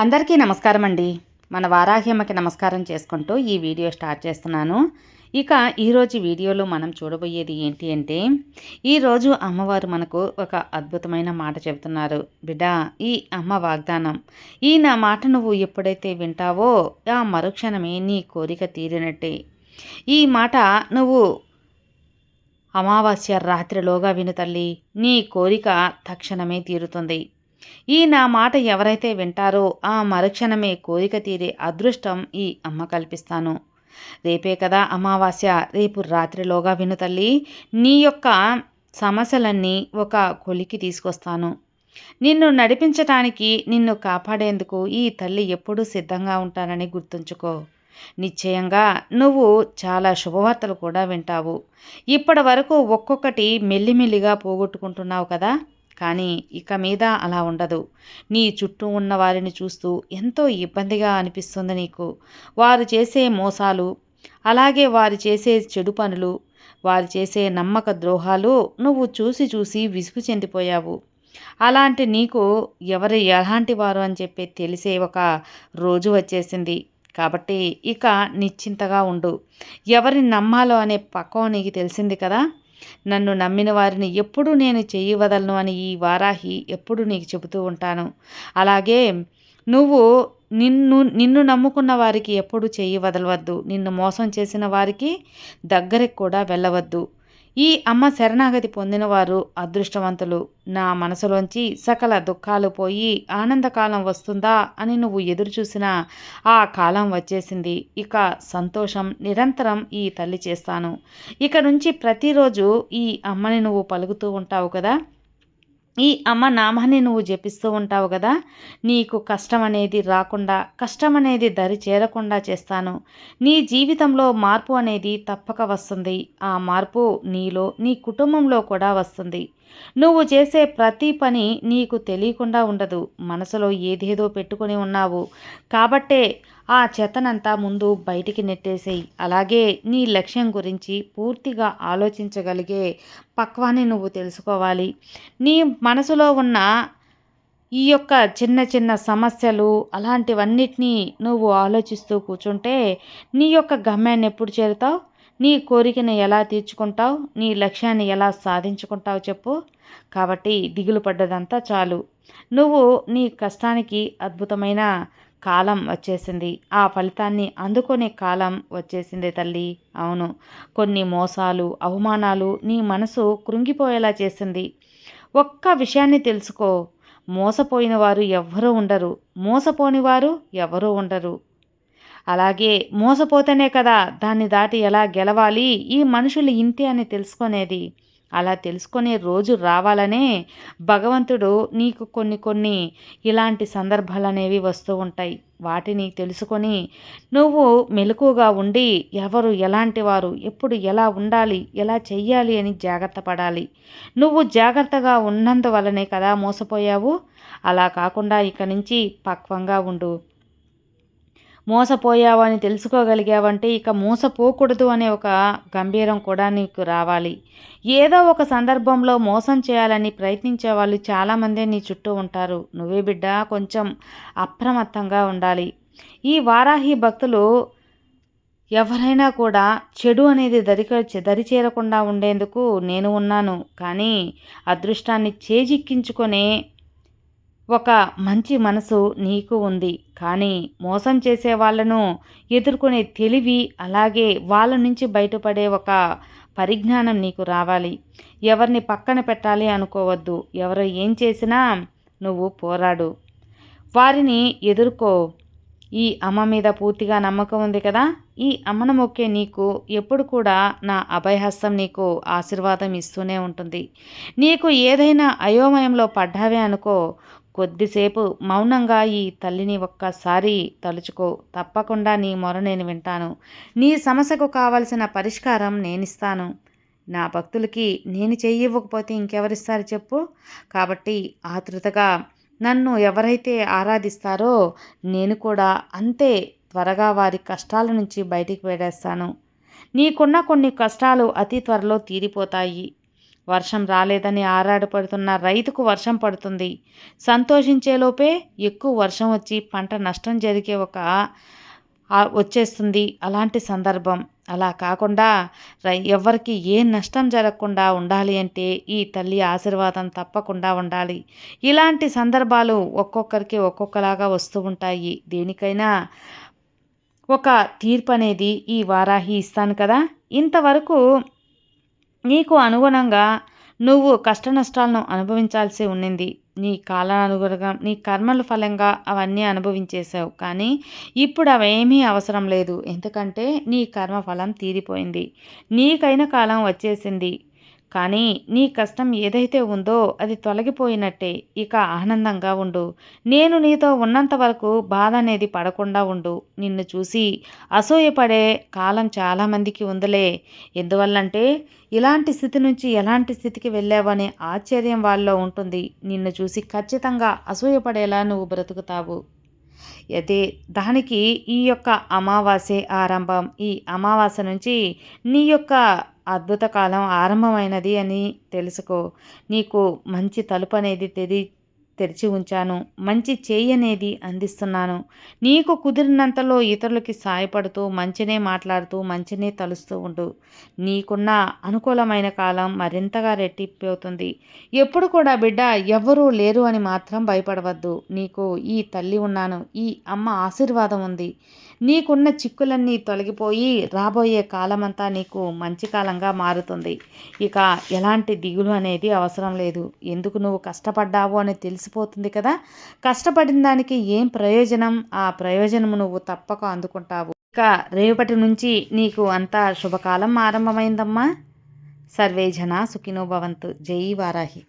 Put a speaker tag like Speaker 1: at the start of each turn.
Speaker 1: అందరికీ నమస్కారం అండి మన వారాహ్యమ్మకి నమస్కారం చేసుకుంటూ ఈ వీడియో స్టార్ట్ చేస్తున్నాను. ఇక ఈరోజు వీడియోలో మనం చూడబోయేది ఏంటి అంటే ఈరోజు అమ్మవారు మనకు ఒక అద్భుతమైన మాట చెబుతున్నారు. బిడ్డ ఈ అమ్మ వాగ్దానం ఈ నా మాట నువ్వు ఎప్పుడైతే వింటావో ఆ మరుక్షణమే నీ కోరిక తీరినట్టే. ఈ మాట నువ్వు అమావాస్య రాత్రిలోగా విను తల్లి. నీ కోరిక తక్షణమే తీరుతుంది. ఈ నా మాట ఎవరైతే వింటారో ఆ మరుక్షణమే కోరిక తీరే అదృష్టం ఈ అమ్మ కల్పిస్తాను. రేపే కదా అమావాస్య. రేపు రాత్రిలోగా విను తల్లి నీ యొక్క సమస్యలన్నీ ఒక కొలికి తీసుకొస్తాను. నిన్ను నడిపించటానికి నిన్ను కాపాడేందుకు ఈ తల్లి ఎప్పుడూ సిద్ధంగా ఉంటానని గుర్తుంచుకో. నిశ్చయంగా నువ్వు చాలా శుభవార్తలు కూడా వింటావు. ఇప్పటి వరకు ఒక్కొక్కటి మెల్లిమెల్లిగా పోగొట్టుకుంటున్నావు కదా? కానీ ఇక మీద అలా ఉండదు. నీ చుట్టూ ఉన్న వారిని చూస్తూ ఎంతో ఇబ్బందిగా అనిపిస్తుంది నీకు. వారు చేసే మోసాలు అలాగే వారు చేసే చెడు పనులు వారు చేసే నమ్మక ద్రోహాలు నువ్వు చూసి చూసి విసుగు చెందిపోయావు. అలాంటి నీకు ఎవరు ఎలాంటి వారు అని చెప్పి తెలిసే ఒక రోజు వచ్చేసింది. కాబట్టి ఇక నిశ్చింతగా ఉండు. ఎవరిని నమ్మాలో అనే పక్కవ నీకు తెలిసింది కదా? నన్ను నమ్మిన వారిని ఎప్పుడు నేను చెయ్యి వదలను అని ఈ వారాహి ఎప్పుడు నీకు చెబుతూ ఉంటాను. అలాగే నువ్వు నిన్ను నిన్ను నమ్ముకున్న వారికి ఎప్పుడు చెయ్యి వదలవద్దు. నిన్ను మోసం చేసిన వారికి దగ్గరికి కూడా వెళ్ళవద్దు. ఈ అమ్మ శరణాగతి పొందినవారు అదృష్టవంతులు. నా మనసులోంచి సకల దుఃఖాలు పోయి ఆనందకాలం వస్తుందా అని నువ్వు ఎదురుచూసిన ఆ కాలం వచ్చేసింది. ఇక సంతోషం నిరంతరం ఈ తల్లి చేస్తాను. ఇక నుంచి ప్రతిరోజు ఈ అమ్మని నువ్వు పలుకుతూ ఉంటావు కదా? ఈ అమ్మ నామాన్ని నువ్వు జపిస్తూ ఉంటావు కదా నీకు కష్టం అనేది రాకుండా కష్టం అనేది దరి చేరకుండా చేస్తాను. నీ జీవితంలో మార్పు అనేది తప్పక వస్తుంది. ఆ మార్పు నీలో నీ కుటుంబంలో కూడా వస్తుంది. నువ్వు చేసే ప్రతి పని నీకు తెలియకుండా ఉండదు. మనసులో ఏదేదో పెట్టుకొని ఉన్నావు. కాబట్టే ఆ చెత్తనంతా ముందు బయటికి నెట్టేసేయి. అలాగే నీ లక్ష్యం గురించి పూర్తిగా ఆలోచించగలిగే పక్వాన్ని నువ్వు తెలుసుకోవాలి. నీ మనసులో ఉన్న ఈ యొక్క చిన్న చిన్న సమస్యలు అలాంటివన్నిటినీ నువ్వు ఆలోచిస్తూ కూర్చుంటే నీ యొక్క గమ్యాన్ని ఎప్పుడు చేరుతావు? నీ కోరికను ఎలా తీర్చుకుంటావు? నీ లక్ష్యాన్ని ఎలా సాధించుకుంటావు చెప్పు. కాబట్టి దిగులు పడ్డదంతా చాలు. నువ్వు నీ కష్టానికి అద్భుతమైన కాలం వచ్చేసింది. ఆ ఫలితాన్ని అందుకునే కాలం వచ్చేసింది తల్లి. అవును కొన్ని మోసాలు అవమానాలు నీ మనసు కృంగిపోయేలా చేసింది. ఒక్క విషయాన్ని తెలుసుకో. మోసపోయిన వారు ఎవ్వరూ ఉండరు. మోసపోని వారు ఎవరూ ఉండరు. అలాగే మోసపోతేనే కదా దాన్ని దాటి ఎలా గెలవాలి? ఈ మనుషులు ఇంతే అని తెలుసుకునేది. అలా తెలుసుకునే రోజు రావాలనే భగవంతుడు నీకు కొన్ని కొన్ని ఇలాంటి సందర్భాలు అనేవి వస్తూ ఉంటాయి. వాటిని తెలుసుకొని నువ్వు మెలకుగా ఉండి ఎవరు ఎలాంటి వారు ఎప్పుడు ఎలా ఉండాలి ఎలా చెయ్యాలి అని జాగ్రత్త పడాలి. నువ్వు జాగ్రత్తగా ఉన్నందువలనే కదా మోసపోయావు? అలా కాకుండా ఇక నుంచి పక్వంగా ఉండు. మోసపోయావని తెలుసుకోగలిగావంటే ఇక మోసపోకూడదు అనే ఒక గంభీరం కూడా నీకు రావాలి. ఏదో ఒక సందర్భంలో మోసం చేయాలని ప్రయత్నించే వాళ్ళు చాలామంది నీ చుట్టూ ఉంటారు. నువ్వే బిడ్డ కొంచెం అప్రమత్తంగా ఉండాలి. ఈ వారాహి భక్తులు ఎవరైనా కూడా చెడు అనేది దరిక దరి చేరకుండా ఉండేందుకు నేను ఉన్నాను. కానీ అదృష్టాన్ని చేజిక్కించుకొని ఒక మంచి మనసు నీకు ఉంది. కానీ మోసం చేసే వాళ్ళను ఎదుర్కొనే తెలివి అలాగే వాళ్ళ నుంచి బయటపడే ఒక పరిజ్ఞానం నీకు రావాలి. ఎవరిని పక్కన పెట్టాలి అనుకోవద్దు. ఎవరు ఏం చేసినా నువ్వు పోరాడు. వారిని ఎదుర్కో. ఈ అమ్మ మీద పూర్తిగా నమ్మకం ఉంది కదా? ఈ అమ్మను మొక్కే నీకు ఎప్పుడు కూడా నా అభయహస్తం నీకు ఆశీర్వాదం ఇస్తూనే ఉంటుంది. నీకు ఏదైనా అయోమయంలో పడ్డావే అనుకో. కొద్దిసేపు మౌనంగా ఈ తల్లిని ఒక్కసారి తలుచుకో. తప్పకుండా నీ మొర నేను వింటాను. నీ సమస్యకు కావలసిన పరిష్కారం నేనిస్తాను. నా భక్తులకి నేను చెయ్యివ్వకపోతే ఇంకెవరిస్తారు చెప్పు. కాబట్టి ఆతృతగా నన్ను ఎవరైతే ఆరాధిస్తారో నేను కూడా అంతే త్వరగా వారి కష్టాల నుంచి బయటికి వేడేస్తాను. నీకున్న కొన్ని కష్టాలు అతి త్వరలో తీరిపోతాయి. వర్షం రాలేదని ఆరాటపడుతున్న రైతుకు వర్షం పడుతుంది. సంతోషించేలోపే ఎక్కువ వర్షం వచ్చి పంట నష్టం జరిగే ఒక వచ్చేస్తుంది. అలాంటి సందర్భం. అలా కాకుండా రై ఎవరికి ఏ నష్టం జరగకుండా ఉండాలి అంటే ఈ తల్లి ఆశీర్వాదం తప్పకుండా ఉండాలి. ఇలాంటి సందర్భాలు ఒక్కొక్కరికి ఒక్కొక్కలాగా వస్తూ ఉంటాయి. దేనికైనా ఒక తీర్పు అనేది ఈ వారాహి ఇస్తాను కదా. ఇంతవరకు నీకు అనుగుణంగా నువ్వు కష్ట నష్టాలను అనుభవించాల్సి ఉండింది నీ కాలానుగుణంగా నీ కర్మల ఫలంగా అవన్నీ అనుభవించేశావు. కానీ ఇప్పుడు అవేమీ అవసరం లేదు. ఎందుకంటే నీ కర్మ ఫలం తీరిపోయింది. నీకైన కాలం వచ్చేసింది. కానీ నీ కష్టం ఏదైతే ఉందో అది తొలగిపోయినట్టే ఇక ఆనందంగా ఉండు. నేను నీతో ఉన్నంత వరకు బాధ అనేది పడకుండా ఉండు. నిన్ను చూసి అసూయపడే కాలం చాలామందికి ఉందిలే. ఎందువల్లంటే ఇలాంటి స్థితి నుంచి ఎలాంటి స్థితికి వెళ్ళావనే ఆశ్చర్యం వాళ్ళలో ఉంటుంది. నిన్ను చూసి ఖచ్చితంగా అసూయపడేలా నువ్వు బ్రతుకుతావు. అదే దానికి ఈ యొక్క అమావాస్య ఆరంభం ఈ అమావాస్య నుంచి నీ యొక్క అద్భుత కాలం ఆరంభమైనది అని తెలుసుకో. నీకు మంచి తలుపు అనేది తెరి తెరిచి ఉంచాను. మంచి చేయి అనేది అందిస్తున్నాను. నీకు కుదిరినంతలో ఇతరులకి సాయపడుతూ మంచినే మాట్లాడుతూ మంచినే తలుస్తూ ఉండు. నీకున్న అనుకూలమైన కాలం మరింతగా రెట్టిపోతుంది ఎప్పుడు కూడా బిడ్డ ఎవ్వరూ లేరు అని మాత్రం భయపడవద్దు. నీకు ఈ తల్లి ఉన్నాను. ఈ అమ్మ ఆశీర్వాదం ఉంది. నీకున్న చిక్కులన్నీ తొలగిపోయి రాబోయే కాలమంతా నీకు మంచి కాలంగా మారుతుంది. ఇక ఎలాంటి దిగులు అనేది అవసరం లేదు. ఎందుకు నువ్వు కష్టపడ్డావు అని తెలిసిపోతుంది కదా? కష్టపడిన దానికి ఏం ప్రయోజనం? ఆ ప్రయోజనం నువ్వు తప్పక అందుకుంటావు. ఇక రేపటి నుంచి నీకు అంతా శుభకాలం ఆరంభమైందమ్మా. సర్వే జన సుఖినో భవంతు. జై వారాహి.